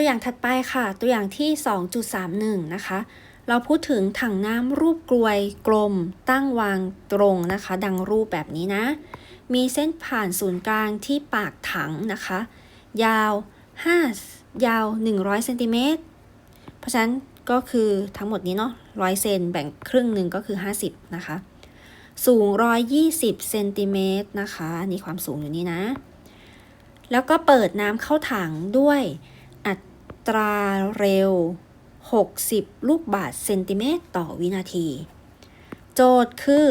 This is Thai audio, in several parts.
ตัวอย่างถัดไปค่ะ ตัวอย่างที่ 2.31 นะคะ เราพูดถึงถังน้ำรูปกลวยกลม ตั้งวางตรงนะคะ ดังรูปแบบนี้นะ มีเส้นผ่านศูนย์กลางที่ปากถังนะคะ ยาว 5 ยาว 100เซนติเมตรเพราะฉะนั้นก็คือทั้งหมดนี้เนาะ100เซนแบ่งครึ่งหนึ่งก็คือ 50 นะคะ สูง 120เซนติเมตรนะคะ นี่ความสูงอยู่นี่นะ แล้วก็เปิดน้ำเข้าถังด้วย ตราเร็ว 60 ลูกบาศก์เซนติเมตรต่อวินาที โจทย์คือ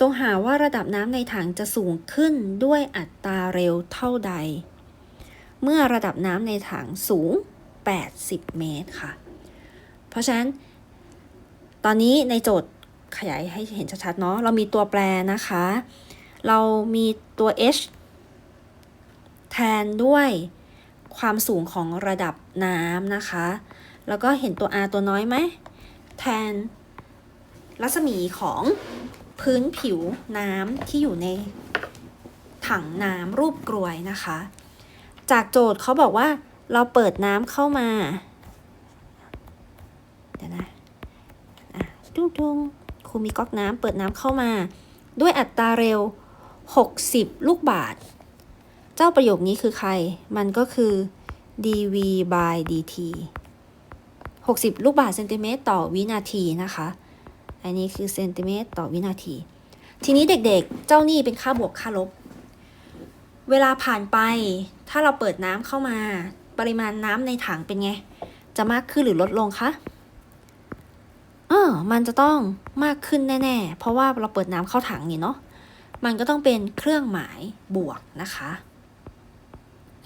จงหาว่าระดับน้ำในถังจะสูงขึ้นด้วยอัตราเร็วเท่าใด เมื่อระดับน้ำในถังสูง 80 เมตรค่ะ เพราะฉะนั้น ตอนนี้ในโจทย์ขยายให้เห็นชัดๆเนาะ เรามีตัวแปรนะคะ เรามีตัว h แทนด้วย ความสูงของระดับน้ำนะคะ แล้วก็เห็นตัว r ตัวน้อยไหม แทน รัศมีของพื้นผิวน้ำที่อยู่ในถังน้ำรูปกรวยนะคะ จากโจทย์เขาบอกว่าเราเปิดน้ำเข้ามา เดี๋ยวนะอะตุ้งตุ้งครูมีก๊อกน้ำเปิดน้ำเข้ามา ด้วยอัตราเร็ว 60 ลูกบาศก์ เจ้าประโยคนี้คือใคร มันก็คือ dv by dt 60 ลูกบาศก์เซนติเมตรต่อวินาทีนะคะ อันนี้คือเซนติเมตรต่อวินาที ทีนี้เด็กๆ เจ้านี่เป็นค่าบวกค่าลบ เวลาผ่านไป ถ้าเราเปิดน้ำเข้ามา ปริมาณน้ำในถังเป็นไง จะมากขึ้นหรือลดลงคะเออมันจะต้องมากขึ้นแน่ ๆ เพราะว่าเราเปิดน้ำเข้าถังนี่เนาะ มันก็ต้องเป็นเครื่องหมายบวกนะคะ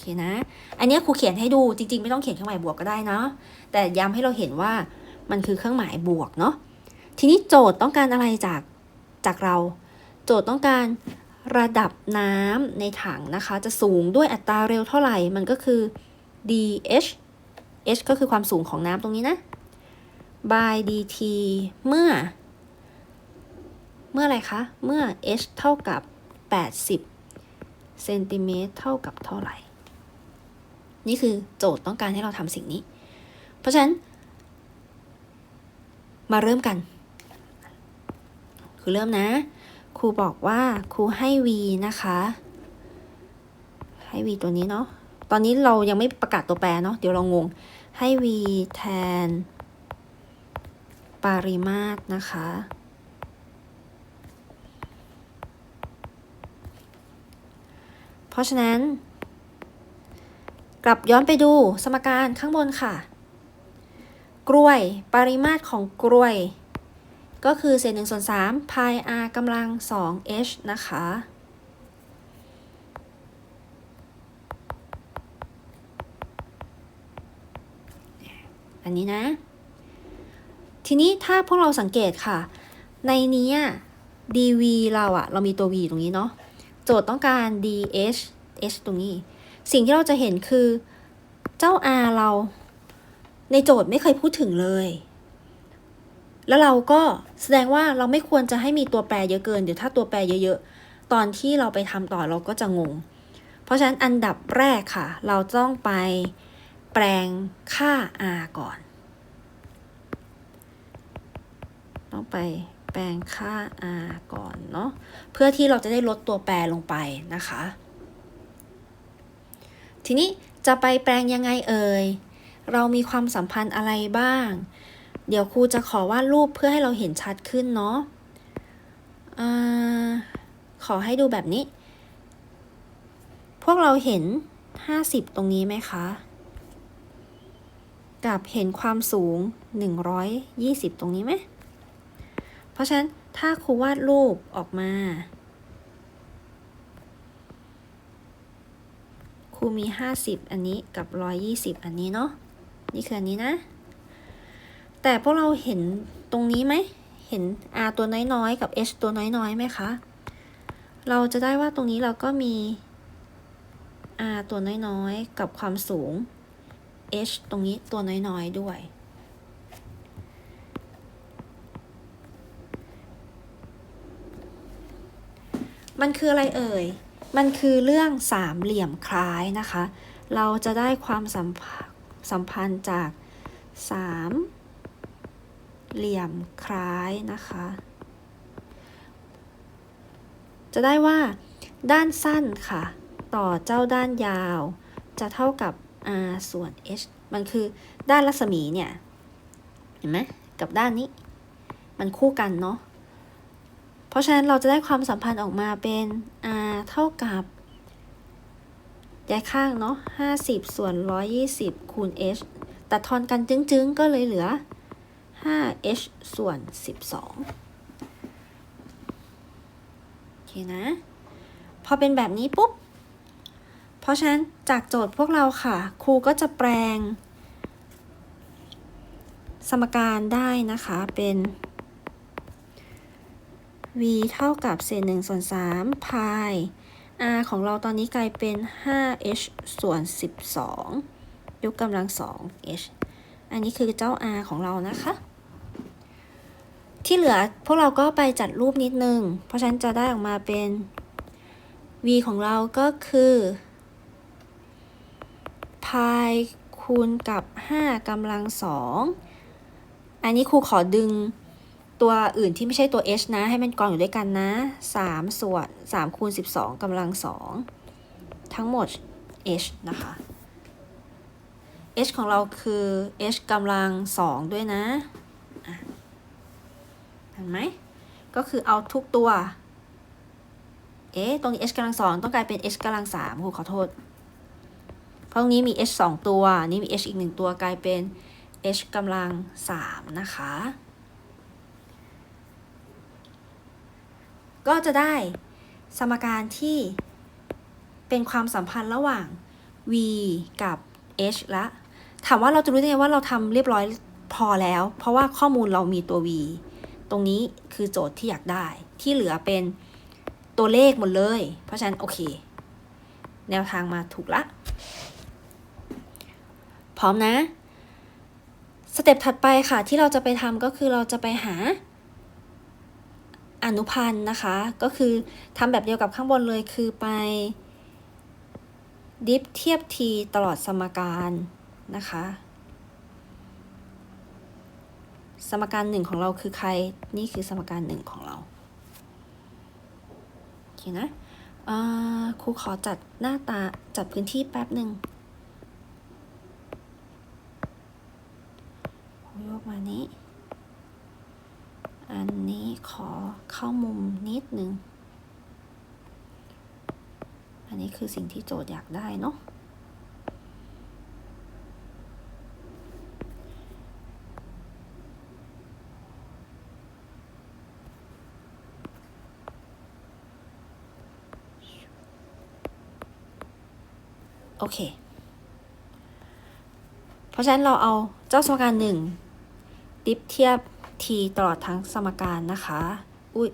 เคนะ อันนี้ครูเขียนให้ดูจริง ๆ ไม่ต้องเขียนเครื่องหมายบวกก็ได้เนาะแต่ย้ำให้เราเห็นว่ามันคือเครื่องหมายบวกเนาะทีนี้โจทย์ต้องการอะไรจากจากเรา โจทย์ต้องการระดับน้ำในถังนะคะ จะสูงด้วยอัตราเร็วเท่าไหร่มันก็คือ dh h ก็คือความสูงของน้ำตรงนี้นะ by dt เมื่อ เมื่ออะไรคะ เมื่อ h เท่ากับ 80 เซนติเมตรเท่ากับเท่าไหร่ นี่คือโจทย์ต้องการให้เราทำสิ่งนี้ เพราะฉะนั้น มาเริ่มกัน คือเริ่มนะ ครูบอกว่าครูให้ v นะคะ ให้ v ตัวนี้เนาะ ตอนนี้เรายังไม่ประกาศตัวแปรเนาะ เดี๋ยวเรางง ให้ v แทน ปริมาตรนะคะเพราะฉะนั้น กลับย้อนไปดูสมการข้างบนค่ะ กล้วยปริมาตรของกล้วย ก็คือเศษหนึ่งส่วนสามพาย r กำลังสอง h นะคะ อันนี้นะ ทีนี้ถ้าพวกเราสังเกตค่ะ ในนี้ dv เราอะเรามีตัว v ตรงนี้เนาะ โจทย์ต้องการ dh h ตรงนี้ สิ่งที่เราจะเห็นคือ เจ้า r เรา ในโจทย์ไม่เคยพูดถึงเลย แล้วเราก็แสดงว่าเราไม่ควรจะให้มีตัวแปรเยอะเกิน เดี๋ยวถ้าตัวแปรเยอะๆ ตอนที่เราไปทำต่อเราก็จะงง เพราะฉะนั้นอันดับแรกค่ะ เราต้องไปแปลงค่า r ก่อน ต้องไปแปลงค่า r ก่อนเนาะ เพื่อที่เราจะได้ลดตัวแปรลงไปนะคะ ทีนี้จะไปแปลงยังไงเอ่ย เรามีความสัมพันธ์อะไรบ้าง เดี๋ยวครูจะขอวาดรูปเพื่อให้เราเห็นชัดขึ้นเนาะอขอให้ดูแบบนี้ พวกเราเห็น 50 ตรงนี้ไหมคะ กับเห็นความสูง 120 ตรงนี้ไหม เพราะฉะนั้นถ้าครูวาดรูปออกมา รูมี 50 อันนี้กับ 120 อันนี้เนาะนี่คืออันนี้นะ แต่พวกเราเห็นตรงนี้ไหมเห็น r ตัวน้อยๆกับ h ตัวน้อยๆไหมคะเราจะได้ว่าตรงนี้เราก็มี r ตัวน้อยๆกับความสูง h ตรงนี้ตัวน้อยๆด้วย มันคืออะไรเอ่ย มันคือเรื่องสามเหลี่ยมคล้ายนะคะ เราจะได้ความสัมพันธ์สัมพันธ์จากสามเหลี่ยมคล้ายนะคะ จะได้ว่า ด้านสั้นค่ะ ต่อเจ้าด้านยาว จะเท่ากับ r ส่วน h มันคือด้านรัศมีเนี่ย เห็นไหมกับด้านนี้ มันคู่กันเนาะ เพราะฉะนั้นเราจะได้ความสัมพันธ์ออกมาเป็น r เท่ากับย้ายข้างเนาะ50 ส่วน 120 คูณ h ตัดทอนกันจึ้งๆ ก็เลยเหลือ 5h ส่วน 12 โอเคนะ พอเป็นแบบนี้ปุ๊บ เพราะฉะนั้นจากโจทย์พวกเราค่ะ ครูก็จะแปลง สมการได้นะคะเป็น v เท่ากับเศษ1ส่วน3 pi r ของเราตอนนี้กลายเป็น 5h ส่วน 12 ยกกำลัง 2h อันนี้คือเจ้า r ของเรานะคะ ที่เหลือพวกเราก็ไปจัดรูปนิดนึง เพราะฉะนั้นจะได้ออกมาเป็น v ของเราก็คือ pi คูณกับ 5กำลัง 2 อันนี้ครูขอดึง ตัวอื่นที่ไม่ใช่ตัว h นะ ให้มันกองอยู่ด้วยกันนะ 3 ส่วน3คูณ12กำลัง 2 ทั้งหมด h นะคะ h ของเราคือ h กำลัง 2 ด้วยนะเห็นไหม ก็คือเอาทุกตัว เอ๊ะ ตรงนี้ h กำลัง2ต้องกลายเป็น h กำลัง3ครูขอโทษ เพราะตรงนี้มี h 2ตัว นี่มี h อีก1ตัวกลายเป็น h กำลัง3นะคะ ก็จะได้สมการที่เป็นความสัมพันธ์ระหว่าง v กับ h ละถามว่าเราจะรู้ได้ไงว่าเราทำเรียบร้อยพอแล้ว เพราะว่าข้อมูลเรามีตัว v ตรงนี้คือโจทย์ที่อยากได้ ที่เหลือเป็นตัวเลขหมดเลย เพราะฉะนั้นโอเค แนวทางมาถูกละ พร้อมนะ สเต็ปถัดไปค่ะที่เราจะไปทำก็คือเราจะไปหา อนุพันธ์นะคะ ก็คือทำแบบเดียวกับข้างบนเลยคือไป ดิฟเทียบ t ตลอดสมการนะคะ สมการหนึ่งของเราคือใคร นี่คือสมการหนึ่งของเราโอเคนะครูขอจัดหน้าตาจัดพื้นที่แป๊บหนึ่งยกมานี้ อันนี้ขอเข้ามุมนิดนึง อันนี้คือสิ่งที่โจทย์อยากได้เนาะ โอเค เพราะฉะนั้นเราเอาเจ้าสมการหนึ่งดิฟเทียบ t ตลอดทั้งสมการนะคะ อุ้ย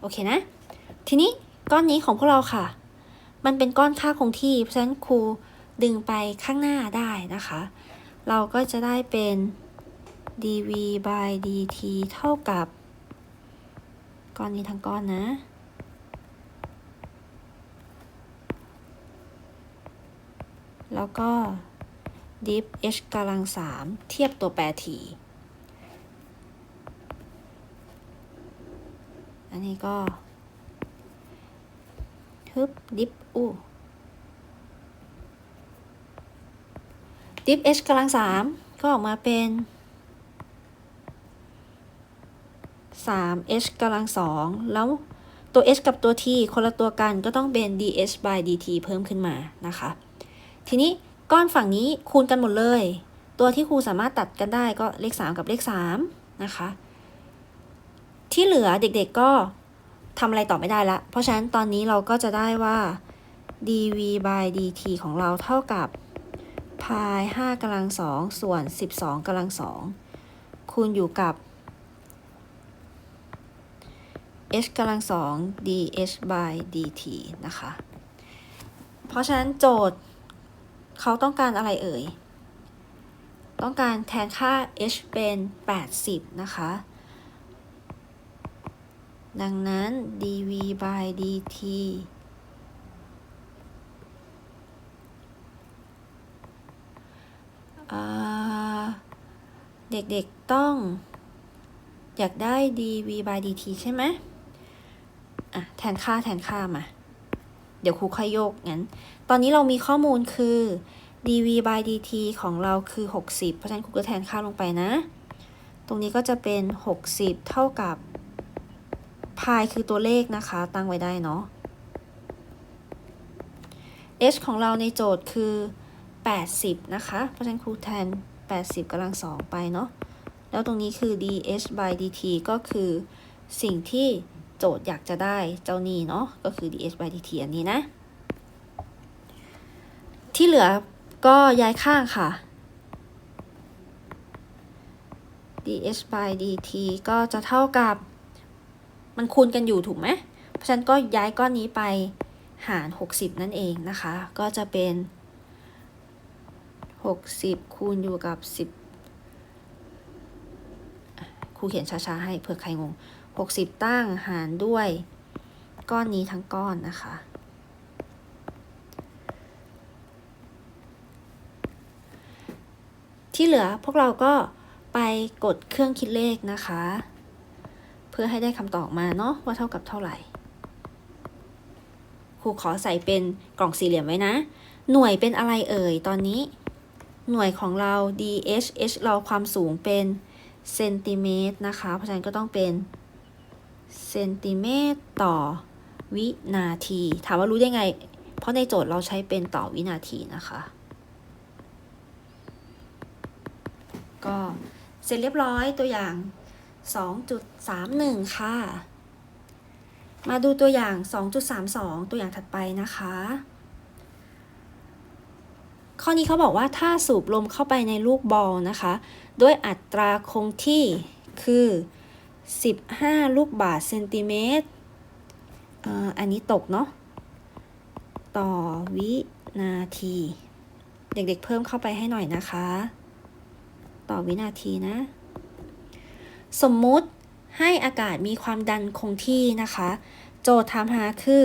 โอเคนะ ทีนี้ก้อนนี้ของพวกเราค่ะ มันเป็นก้อนค่าคงที่ เพราะฉะนั้นครูดึงไปข้างหน้าได้นะคะ เราก็จะได้เป็น dv by dt เท่ากับ ก้อนนี้ทั้งก้อนนะ แล้วก็ div h กำลัง3เทียบตัวแปร t อันนี้ก็ ฮึบดิฟอู้ดิฟ h กำลังสามก็ออกมาเป็น 3h กำลังสองแล้วตัว h กับตัว t คนละตัวกันก็ต้องเป็น ds by dt เพิ่มขึ้นมานะคะ ทีนี้ก้อนฝั่งนี้คูณกันหมดเลย ตัวที่ครูสามารถตัดกันได้ก็เลข 3 กับเลข3นะคะ ที่เหลือเด็กๆก็ ทำอะไรต่อไม่ได้ละ เพราะฉะนั้นตอนนี้เราก็จะได้ว่า dv by dt ของเราเท่ากับ pi 5กำลัง2ส่วน 12กำลัง2คูณอยู่กับ h กำลังสอง dh by dt นะคะ เพราะฉะนั้นโจทย์เขาต้องการอะไรเอ่ย ต้องการแทนค่า h เป็น 80 นะคะ ดังนั้น dv by dt เด็กๆต้อง อยากได้ dv by dt ใช่ไหมอะ แทนค่าแทนค่ามา เดี๋ยวครูค่อยโยกงั้น ตอนนี้เรามีข้อมูลคือ dv by dt ของเราคือ 60 เพราะฉะนั้นครูก็แทนค่าลงไปนะ ตรงนี้ก็จะเป็น 60 เท่ากับ พายคือตัวเลขนะคะ ตั้งไว้ได้เนาะ h ของเราในโจทย์คือ 80 นะคะ เพราะฉะนั้นครูแทน 80กำลังสองไปเนาะ แล้วตรงนี้คือ dh by dt ก็คือสิ่งที่โจทย์อยากจะได้เจ้านี้เนาะ ก็คือ dh by dt อันนี้นะ ที่เหลือก็ย้ายข้างค่ะ dh by dt ก็จะเท่ากับ มันคูณกันอยู่ถูกไหมเพราะฉะนั้นก็ย้ายก้อนนี้ไปหาร 60 นั่นเองนะคะ ก็จะเป็น 60 คูณอยู่กับ 10 ครูเขียนช้าๆให้เผื่อใครงง 60 ตั้งหารด้วยก้อนนี้ทั้งก้อนนะคะ ที่เหลือพวกเราก็ไปกดเครื่องคิดเลขนะคะ พื่อให้ได้คำตอบมาเนาะว่าเท่ากับเท่าไหร่ ครูขอใส่เป็นกล่องสี่เหลี่ยมไว้นะ หน่วยเป็นอะไรเอ่ยตอนนี้ หน่วยของเรา dh h เราความสูงเป็นเซนติเมตรนะคะ เพราะฉะนั้นก็ต้องเป็นเซนติเมตรต่อวินาที ถามว่ารู้ได้ไง เพราะในโจทย์เราใช้เป็นต่อวินาทีนะคะ ก็เสร็จเรียบร้อยตัวอย่าง 2.31 ค่ะ มาดูตัวอย่าง 2.32 ตัวอย่างถัดไปนะคะ ข้อนี้เขาบอกว่าถ้าสูบลมเข้าไปในลูกบอลนะคะ ด้วยอัตราคงที่คือ 15 ลูกบาศก์เซนติเมตรอันนี้ตกเนาะ ต่อวินาที เด็กๆเพิ่มเข้าไปให้หน่อยนะคะ ต่อวินาทีนะ สมมุติให้อากาศมีความดันคงที่นะคะ โจทย์ถามหาคือ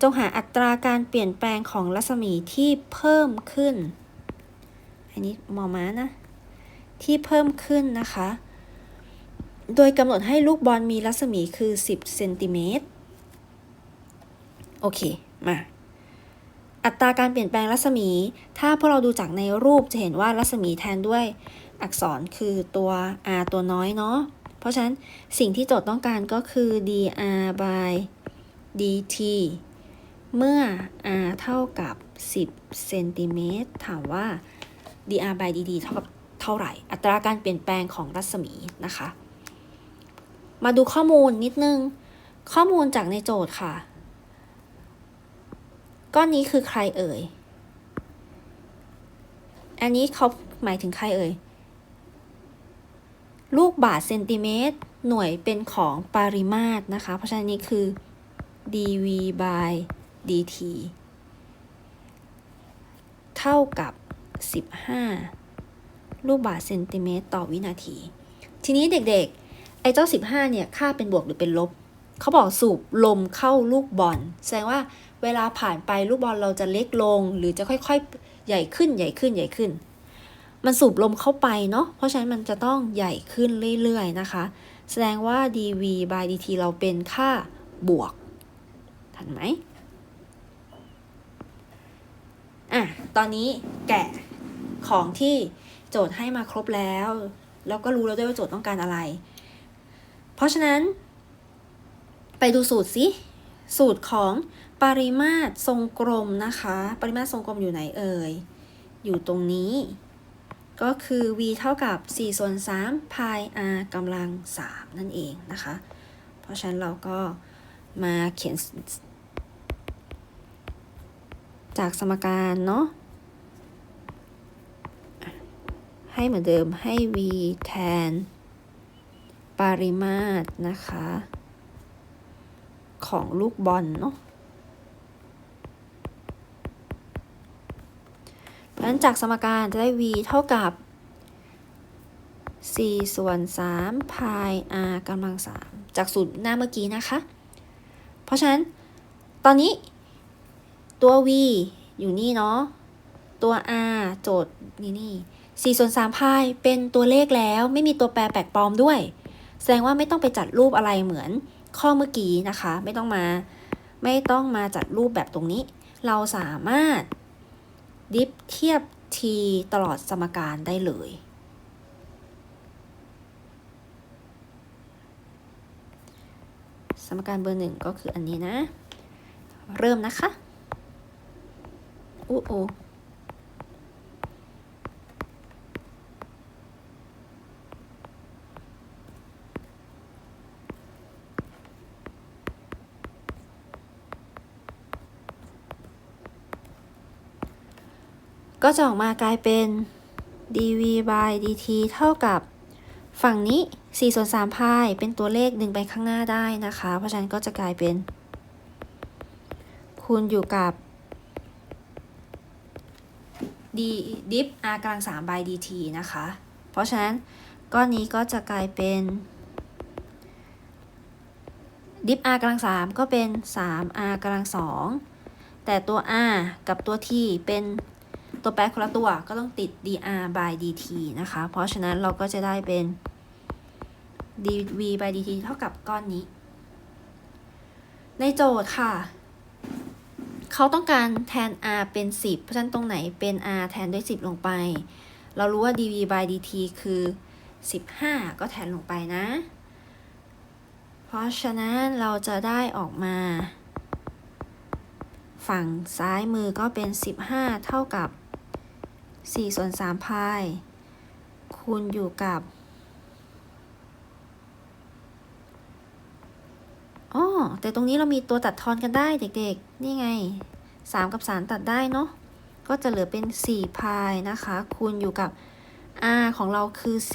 จงหาอัตราการเปลี่ยนแปลงของรัศมีที่เพิ่มขึ้น อันนี้มอม้านะ ที่เพิ่มขึ้นนะคะ โดยกำหนดให้ลูกบอลมีรัศมีคือ 10 เซนติเมตร โอเค มาอัตราการเปลี่ยนแปลงรัศมี ถ้าพวกเราดูจากในรูปจะเห็นว่ารัศมีแทนด้วย อักษรคือตัว r ตัวน้อยเนาะ เพราะฉะนั้นสิ่งที่โจทย์ต้องการก็คือ dr by dt เมื่อ r เท่ากับ 10เซนติเมตรถามว่า dr by dt เท่ากับเท่าไหร่ อัตราการเปลี่ยนแปลงของรัศมีนะคะ มาดูข้อมูลนิดนึง ข้อมูลจากในโจทย์ค่ะ ก้อนนี้คือใครเอ่ย อันนี้เขาหมายถึงใครเอ่ย ลูกบาศก์เซนติเมตร หน่วยเป็นของปริมาตรนะคะ เพราะฉะนั้นนี่คือ dv by dt เท่ากับ 15 ลูกบาศก์เซนติเมตรต่อวินาที ทีนี้เด็กๆ ไอ้เจ้า 15 เนี่ย ค่าเป็นบวกหรือเป็นลบ เขาบอกสูบลมเข้าลูกบอล แสดงว่าเวลาผ่านไปลูกบอลเราจะเล็กลง หรือจะค่อยๆ ใหญ่ขึ้นใหญ่ขึ้นใหญ่ขึ้น มันสูบลมเข้าไปเนาะเพราะฉะนั้นมันจะต้องใหญ่ขึ้นเรื่อยๆนะคะ แสดงว่า dv by dt เราเป็นค่าบวก ทันไหมอะตอนนี้แกะของที่โจทย์ให้มาครบแล้ว แล้วก็รู้แล้วด้วยว่าโจทย์ต้องการอะไร เพราะฉะนั้น ไปดูสูตรสิ สูตรของปริมาตรทรงกลมนะคะ ปริมาตรทรงกลมอยู่ไหนเอ่ย อยู่ตรงนี้ ก็คือ v เท่ากับ 4 ส่วน3 pi r กำลัง 3 นั่นเองนะคะ เพราะฉะนั้นเราก็มาเขียน จากสมการเนาะ ให้เหมือนเดิมให้ v แทน ปริมาตรนะคะ ของลูกบอลเนาะ เพราะฉะนั้นจากสมการจะได้ v เท่ากับ 4 ส่วน3พาย r กำลัง 3 จากสูตรหน้าเมื่อกี้นะคะ เพราะฉะนั้น ตอนนี้ตัว v อยู่นี่เนาะ ตัว r โจทย์นี่นี่4ส่วน3พายเป็นตัวเลขแล้วไม่มีตัวแปรแปลกปลอมด้วย แสดงว่าไม่ต้องไปจัดรูปอะไรเหมือนข้อเมื่อกี้นะคะ ไม่ต้องมา ไม่ต้องมาจัดรูปแบบตรงนี้ เราสามารถ ดิฟเทียบ t ตลอดสมการได้เลย สมการเบอร์หนึ่งก็คืออันนี้นะ เริ่มนะคะอู้โอ ก็จะออกมากลายเป็น dv by dt เท่ากับฝั่งนี้4ส่วน3พายเป็นตัวเลขดึงไปข้างหน้าได้นะคะ เพราะฉะนั้นก็จะกลายเป็น คูณอยู่กับ d dip r กลัง3 by dt นะคะ เพราะฉะนั้นก้อนนี้ก็จะกลายเป็น dip r กำลัง 3 ก็เป็น 3r กำลัง 2 แต่ตัว r กับตัว t เป็น ตัวแปรคนละตัวก็ต้องติด dr by dt นะคะ เพราะฉะนั้นเราก็จะได้เป็น dv by dt เท่ากับก้อนนี้ ในโจทย์ค่ะ เขาต้องการแทน r เป็น 10 เพราะฉะนั้นตรงไหนเป็น r แทนด้วย 10 ลงไป เรารู้ว่า dv by dt คือ 15 ก็แทนลงไปนะ เพราะฉะนั้นเราจะได้ออกมาฝั่งซ้ายมือก็เป็น 15 เท่ากับ 4ส่วน3พายคูณอยู่กับอ๋อแต่ตรงนี้เรามีตัวตัดทอนกันได้เด็กๆ นี่ไง 3 กับ 3 ตัดได้เนาะ ก็จะเหลือเป็น4พายนะคะ คูณอยู่กับ r ของเราคือ 10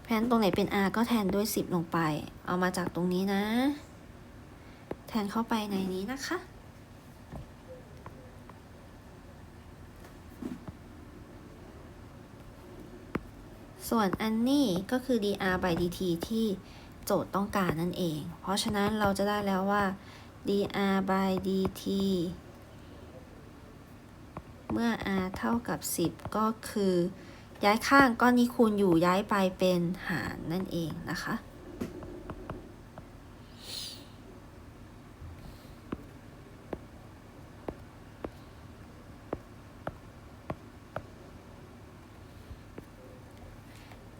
เพราะฉะนั้นตรงไหนเป็น r ก็แทนด้วย 10 ลงไป เอามาจากตรงนี้นะ แทนเข้าไปในนี้นะคะ ส่วนอันนี้ก็คือ dr by dt ที่โจทย์ต้องการนั่นเอง เพราะฉะนั้นเราจะได้แล้วว่า dr by dt เมื่อ r เท่ากับ 10 ก็คือ ย้ายข้างก้อนนี้คูณอยู่ย้ายไปเป็นหารนั่นเองนะคะ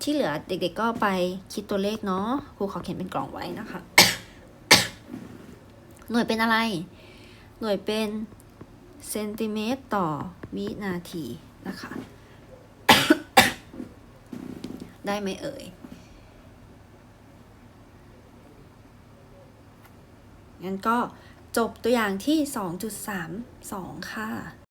ที่เหลือเด็กๆก็ไปคิดตัวเลขเนาะครูขอเขียนเป็นกล่องไว้นะคะ หน่วยเป็นอะไร หน่วยเป็นเซนติเมตรต่อวินาทีนะคะ ได้ไหมเอ่ยงั้นก็จบตัวอย่างที่ 2.32 ค่ะ